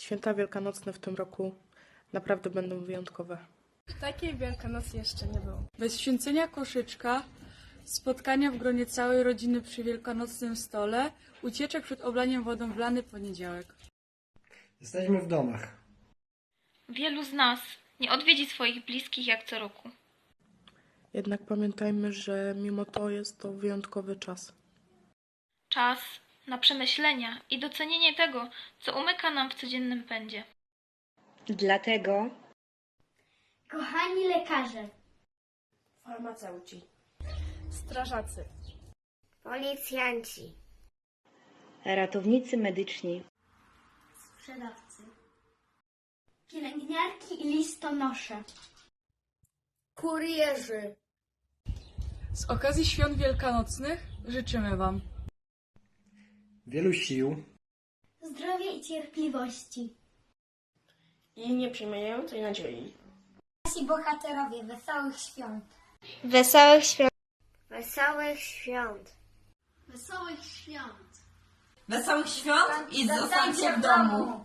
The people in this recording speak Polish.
Święta wielkanocne w tym roku naprawdę będą wyjątkowe. Takiej Wielkanocy jeszcze nie było. Bez święcenia koszyczka, spotkania w gronie całej rodziny przy wielkanocnym stole, ucieczek przed oblaniem wodą w lany poniedziałek. Jesteśmy w domach. Wielu z nas nie odwiedzi swoich bliskich jak co roku. Jednak pamiętajmy, że mimo to jest to wyjątkowy czas. Czas na przemyślenia i docenienie tego, co umyka nam w codziennym pędzie. Dlatego Kochani lekarze, Farmaceuci. Strażacy. policjanci, ratownicy medyczni, sprzedawcy, pielęgniarki i listonosze, kurierzy, Z okazji świąt wielkanocnych życzymy Wam Wielu sił, zdrowia i cierpliwości. I nieprzemijającej nadziei. Nasi bohaterowie wesołych świąt. Wesołych świąt. Wesołych świąt. Wesołych świąt. Wesołych świąt i zostańcie w domu.